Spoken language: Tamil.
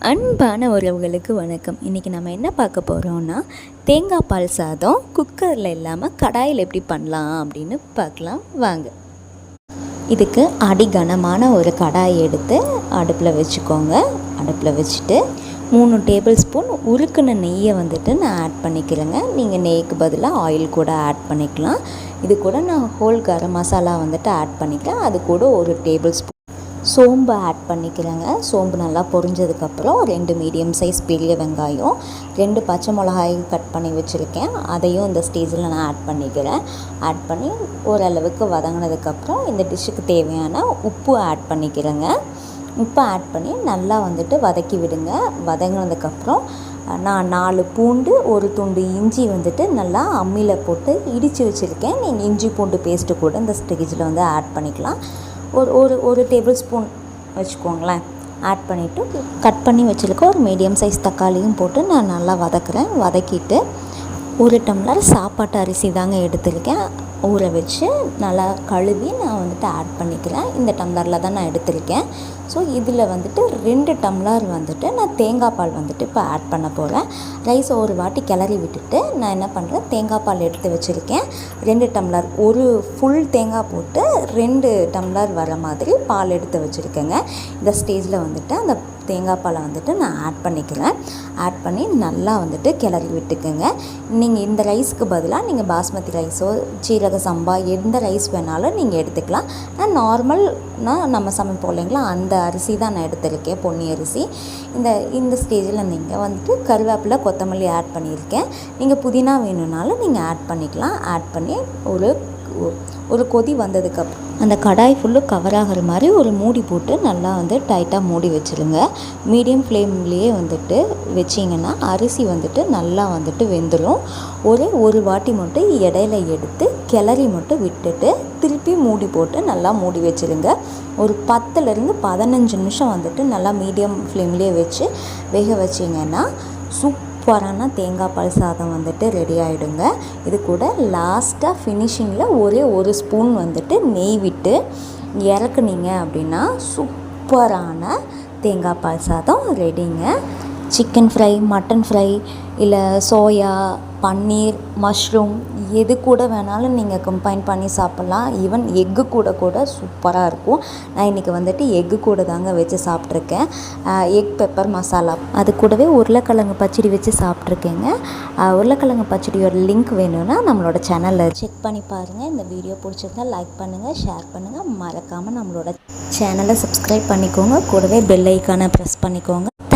அன்பான உறவுகளுக்கு வணக்கம். இன்றைக்கி நம்ம என்ன பார்க்க போகிறோம்னா தேங்காய் பால் சாதம் குக்கரில் இல்லாமல் கடாயில் எப்படி பண்ணலாம் அப்படின்னு பார்க்கலாம். வாங்க. இதுக்கு அடிகனமான ஒரு கடாய் எடுத்து அடுப்பில் வச்சுக்கோங்க. அடுப்பில் வச்சுட்டு மூணு டேபிள் ஸ்பூன் உருக்குன நெய்யை வந்துட்டு நான் ஆட் பண்ணிக்கிறேங்க. நீங்கள் நெய்க்கு பதிலாக ஆயில் கூட ஆட் பண்ணிக்கலாம். இது கூட நான் ஹோல் கரம் மசாலா வந்துட்டு ஆட் பண்ணிக்கிறேன். அது கூட ஒரு டேபிள் ஸ்பூன் சோம்பு ஆட் பண்ணிக்கிறேங்க. சோம்பு நல்லா பொரிஞ்சதுக்கப்புறம் ரெண்டு மீடியம் சைஸ் பெரிய வெங்காயம் ரெண்டு பச்சை மிளகாய் கட் பண்ணி வச்சுருக்கேன். அதையும் இந்த ஸ்டேஜில் நான் ஆட் பண்ணிக்கிறேன். ஆட் பண்ணி ஓரளவுக்கு வதங்கினதுக்கப்புறம் இந்த டிஷ்ஷுக்கு தேவையான உப்பு ஆட் பண்ணிக்கிறேங்க. உப்பு ஆட் பண்ணி நல்லா வந்துட்டு வதக்கி விடுங்க. வதங்கினதுக்கப்புறம் நான் நாலு பூண்டு ஒரு துண்டு இஞ்சி வந்துட்டு நல்லா அம்மியில் போட்டு இடித்து வச்சுருக்கேன். நீங்கள் இஞ்சி பூண்டு பேஸ்ட்டு கூட இந்த ஸ்டேஜில் வந்து ஆட் பண்ணிக்கலாம். ஒரு ஒரு ஒரு டேபிள் ஸ்பூன் வச்சுக்கோங்களேன். ஆட் பண்ணிவிட்டு கட் பண்ணி வச்சுருக்க ஒரு மீடியம் சைஸ் தக்காளியும் போட்டு நான் நல்லா வதக்குறேன். வதக்கிட்டு ஒரு டம்ளர் சாப்பாட்டு அரிசி தாங்க எடுத்திருக்கேன். ஊற வச்சு நல்லா கழுவி நான் வந்துட்டு ஆட் பண்ணிக்கிறேன். இந்த டம்ளரில் தான் நான் எடுத்திருக்கேன். ஸோ இதில் வந்துட்டு ரெண்டு டம்ளர் வந்துட்டு நான் தேங்காய் பால் வந்துட்டு இப்போ ஆட் பண்ண போகிறேன் ரைஸை ஒரு வாட்டி கிளறி விட்டுட்டு நான் என்ன பண்ணுறேன் தேங்காய் பால் எடுத்து வச்சுருக்கேன். ரெண்டு டம்ளர் ஒரு ஃபுல் தேங்காய் போட்டு ரெண்டு டம்ளர் வர மாதிரி பால் எடுத்து வச்சுருக்கேங்க. இந்த ஸ்டேஜில் வந்துட்டு அந்த தேங்காய் பாலை வந்துட்டு நான் ஆட் பண்ணிக்கிறேன். ஆட் பண்ணி நல்லா வந்துட்டு கிளறி விட்டுக்குங்க. நீங்கள் இந்த ரைஸ்க்கு பதிலாக நீங்கள் பாஸ்மதி ரைஸோ சீரக சம்பா எந்த ரைஸ் வேணாலும் நீங்கள் எடுத்துக்கலாம். நான் நார்மல்னால் நம்ம சமைப்போம் இல்லைங்களா? அந்த அரிசி தான் நான் எடுத்திருக்கேன் பொன்னி அரிசி. இந்த இந்த ஸ்டேஜில் நீங்கள் வந்துட்டு கருவேப்பிலை கொத்தமல்லி ஆட் பண்ணியிருக்கேன். நீங்கள் புதினா வேணும்னாலும் நீங்கள் ஆட் பண்ணிக்கலாம். ஆட் பண்ணி ஒரு ஒரு கொதி வந்ததுக்கப்புறம் அந்த கடாய் ஃபுல்லு கவர் ஆகிற மாதிரி ஒரு மூடி போட்டு நல்லா வந்து டைட்டாக மூடி வச்சுருங்க. மீடியம் ஃப்ளேம்லேயே வந்துட்டு வச்சிங்கன்னா அரிசி வந்துட்டு நல்லா வந்துட்டு வெந்துடும் ஒரே ஒரு வாட்டி மட்டும் இடையில எடுத்து கிளறி மட்டும் விட்டுட்டு திருப்பி மூடி போட்டு நல்லா மூடி வச்சுருங்க. ஒரு பத்துலேருந்து பதினஞ்சு நிமிஷம் வந்துட்டு நல்லா மீடியம் ஃப்ளேம்லேயே வச்சு வேக வச்சிங்கன்னா சூப் சூப்பரான தேங்காய் பால் சாதம் வந்துட்டு ரெடி ஆகிடுங்க இது கூட லாஸ்ட்டாக ஃபினிஷிங்கில் ஒரே ஒரு ஸ்பூன் வந்துட்டு நெய் விட்டு இறக்குனீங்க அப்படின்னா சூப்பரான தேங்காய் பால் சாதம் ரெடிங்க சிக்கன் ஃப்ரை மட்டன் ஃப்ரை இல்லை சோயா பன்னீர் மஷ்ரூம் எது கூட வேணாலும் நீங்கள் கம்பைன் பண்ணி சாப்பிட்லாம். ஈவன் எக்கு கூட கூட சூப்பராக இருக்கும். நான் இன்றைக்கி வந்துட்டு எக்கு கூட தாங்க வச்சு சாப்பிட்ருக்கேன் எக் பெப்பர் மசாலா அது கூடவே உருளைக்கிழங்கு பச்சடி வச்சு சாப்பிட்ருக்கேங்க உருளைக்கிழங்கு பச்சடியோட லிங்க் வேணும்னா நம்மளோட சேனலில் செக் பண்ணி பாருங்கள் இந்த வீடியோ பிடிச்சிருந்தா லைக் பண்ணுங்கள் ஷேர் பண்ணுங்கள் மறக்காமல் நம்மளோட சேனலை சப்ஸ்கிரைப் பண்ணிக்கோங்க. கூடவே பெல் ஐக்கானை ப்ரெஸ் பண்ணிக்கோங்க.